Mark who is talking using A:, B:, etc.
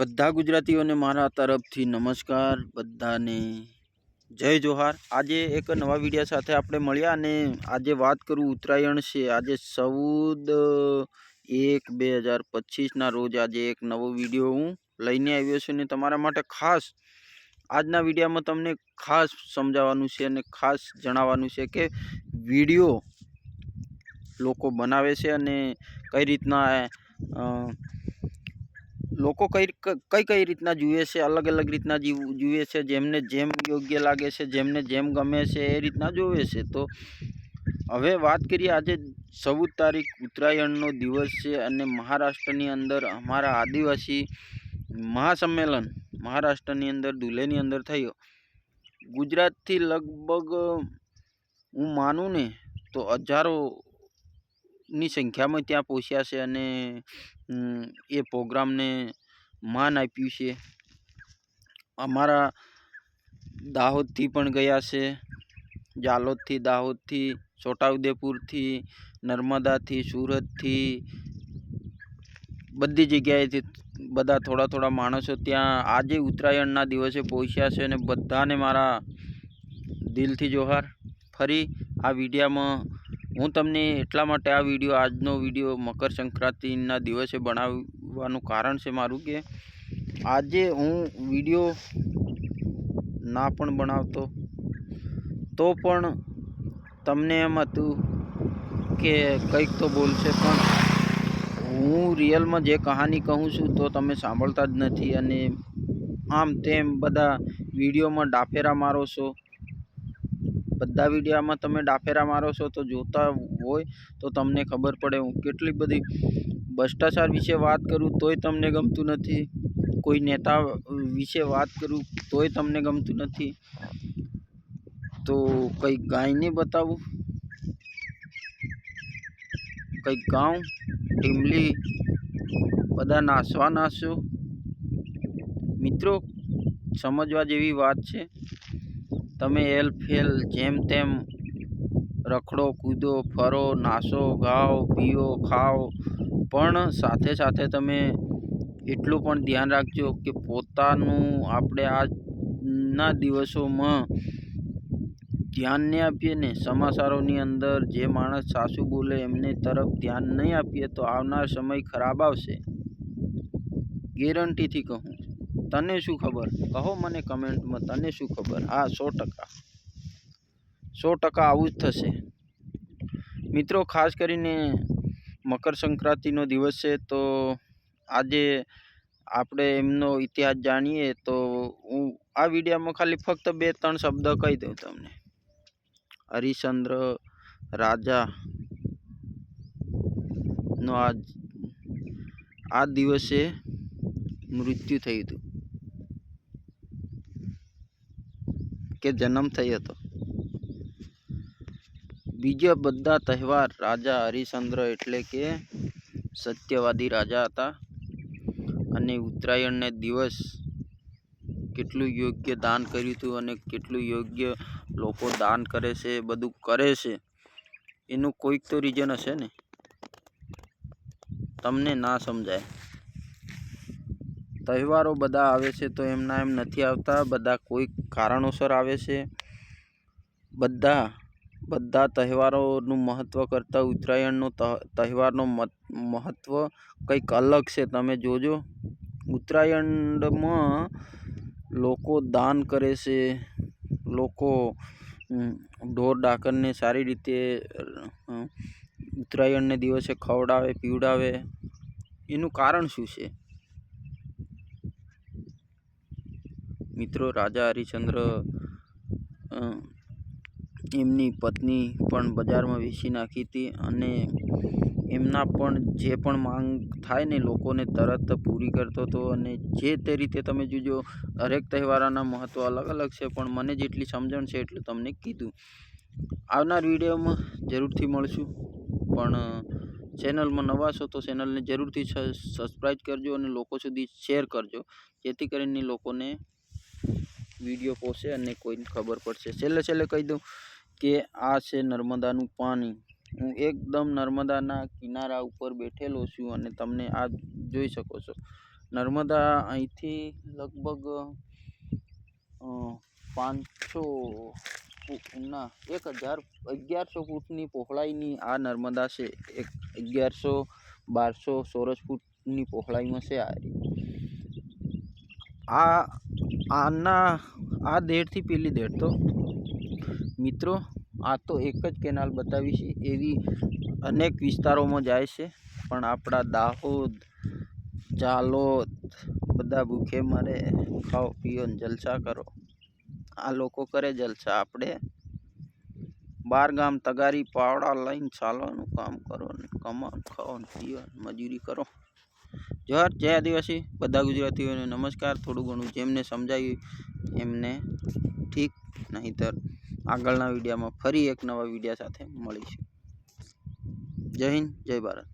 A: બધા ગુજરાતીઓને મારા તરફથી નમસ્કાર, બધાને જય જોહાર. આજે એક નવા વીડિયો સાથે આપણે મળ્યા અને આજે વાત કરું ઉત્તરાયણ છે. આજે ચૌદ એક બે હજાર પચીસના રોજ આજે એક નવો વીડિયો હું લઈને આવ્યો છું ને તમારા માટે ખાસ આજના વિડીયોમાં તમને ખાસ સમજાવવાનું છે અને ખાસ જણાવવાનું છે કે વીડિયો લોકો બનાવે છે અને કઈ રીતના લોકો કઈ કઈ કઈ રીતના જુએ છે, અલગ અલગ રીતના જુએ છે, જેમને જેમ યોગ્ય લાગે છે, જેમને જેમ ગમે છે, એ રીતના જોવે છે. તો હવે વાત કરીએ આજે ચૌદ તારીખ ઉત્તરાયણનો દિવસ છે અને મહારાષ્ટ્રની અંદર અમારા આદિવાસી મહાસંમેલન મહારાષ્ટ્રની અંદર ધુલેની અંદર થયો. ગુજરાતથી લગભગ હું માનું ને તો હજારો ની સંખ્યામાં ત્યાં પહોંચ્યા છે અને એ પ્રોગ્રામને માન આપ્યું છે. અમારા દાહોદથી પણ ગયા છે. જાલોદથી, દાહોદથી, છોટાઉદેપુરથી, નર્મદાથી, સુરતથી, બધી જગ્યાએથી બધા થોડા થોડા માણસો ત્યાં આજે ઉત્તરાયણના દિવસે પહોંચ્યા છે અને બધાને મારા દિલથી જોહાર. ફરી આ વિડીયામાં હું તમને એટલા માટે આ વીડિયો, આજનો વીડિયો મકર સંક્રાંતિના દિવસે બનાવવાનું કારણ છે મારું કે આજે હું વીડિયો ના પણ બનાવતો. તો પણ તમને એમ હતું કે કંઈક તો બોલશે, પણ હું રિયલમાં જે કહાની કહું છું તો તમે સાંભળતા જ નથી. અને આમ તેમ બધા વિડીયોમાં ડાફેરા મારો છો. બધા વિડીયામાં તમે ડાફેરા મારો છો તો જોતા હોય તો તમને ખબર પડે હું કેટલી બધી ભ્રષ્ટાચાર વિશે વાત કરું તોય તમને ગમતું નથી. કોઈ નેતા વિશે વાત કરું તોય તમને ગમતું નથી. તો કંઈક ગાયને બતાવું. કંઈક ગાઉં ઢીમલી બધા નાસવા નાસો. મિત્રો, સમજવા જેવી વાત છે. તમે એલ ફેલ જેમ તેમ રખડો, કૂદો, ફરો, નાસો, ગાઓ, પીઓ, ખાઓ. પણ સાથે સાથે તમે એટલું પણ ધ્યાન રાખજો કે પોતાનું આપણે આજના દિવસોમાં ધ્યાન નહીં આપીએ ને સમાચારોની અંદર જે માણસ સાસુ બોલે એમને તરફ ધ્યાન નહીં આપીએ તો આવનાર સમય ખરાબ આવશે. ગેરંટીથી કહું. તને શું ખબર? કહો મને કમેન્ટમાં, તને શું ખબર? હા, સો ટકા. સો ટકા આવું જ થશે. મિત્રો, ખાસ કરીને મકર સંક્રાંતિનો દિવસ છે, તો આજે આપણે એમનો ઇતિહાસ જાણીએ, તો હું આ વિડીયોમાં ખાલી ફક્ત બે, ત્રણ શબ્દ કહી દઉં તમને. હરિશ્ચંદ્ર રાજા નો આ દિવસે મૃત્યુ થયું હતું. કે જન્મ થયો હતો. બીજા બધા તહેવાર રાજા હરિશ્ચંદ્ર એટલે કે સત્યવાદી રાજા હતા. અને ઉત્તરાયણને દિવસ કેટલું યોગ્ય દાન કર્યું હતું અને કેટલું યોગ્ય લોકો દાન કરે છે બધું કરે છે, એનું કોઈક તો રીઝન હશે ને? તમને ના સમજાય. તહેવારો બધા આવે છે તો એમના એમ નથી આવતા. બધા કોઈ કારણોસર આવે છે. બધા બધા તહેવારોનું મહત્ત્વ કરતાં ઉત્તરાયણનો તહેવારનો મહત્ત્વ કંઈક અલગ છે. તમે જોજો. ઉત્તરાયણમાં લોકો દાન કરે છે. લોકો ઢોર ડાકરને સારી રીતે ઉત્તરાયણને દિવસે ખવડાવે, પીવડાવે. એનું કારણ શું છે? મિત્રો, રાજા હરિશ્ચંદ્ર એમની પત્ની પણ બજારમાં વેચી નાખી હતી અને એમના પણ જે પણ માંગ થાય ને લોકોને તરત પૂરી કરતો હતો અને જે તે રીતે તમે જોજો દરેક તહેવારોના મહત્ત્વ અલગ અલગ છે, પણ મને જેટલી સમજણ છે એટલું તમને કીધું. આવનાર વિડીયોમાં જરૂરથી મળશું, પણ ચેનલમાં નવા છો તો ચેનલને જરૂરથી સબસ્ક્રાઈબ કરજો અને લોકો સુધી શેર કરજો, જેથી કરીને લોકોને વીડિયો પહોંચે અને કોઈને ખબર પડશે. છેલ્લે છેલ્લે કહી દઉં કે આ છે નર્મદાનું પાણી. હું એકદમ નર્મદાના કિનારા ઉપર બેઠેલો છું અને તમને આ જોઈ શકો છો. નર્મદા અહીંથી લગભગ પાંચસો ના, એક હજાર, અગિયારસો ફૂટની પહોળાઈની આ નર્મદા છે. એક અગિયારસો, બારસો, ચોરસ ફૂટની પહોળાઈમાં છે આ. આ આના, આ દેડથી પેલી દેડ તો. મિત્રો, આ તો એક જ કેનાલ બતાવી છે, એવી અનેક વિસ્તારોમાં જાય છે, પણ આપણા દાહોદ, જાલોદ, બધા ભૂખે મરે, ખાઓ, પીઓ જલસા કરો. આ લોકો કરે જલસા. આપણે બાર ગામ તગારી, પાવડા લઈને ચાલવાનું કામ કરો ને કમાઓ ખાઓ ને પીઓ મજૂરી કરો. જોહાર જય આદિવાસી. બધા ગુજરાતીઓને નમસ્કાર. થોડું ઘણું જેમને સમજાયું એમને ઠીક, નહીંતર આગળના વિડીયામાં ફરી એક નવા વિડીયા સાથે મળીશું. જય હિન્દ, જય ભારત.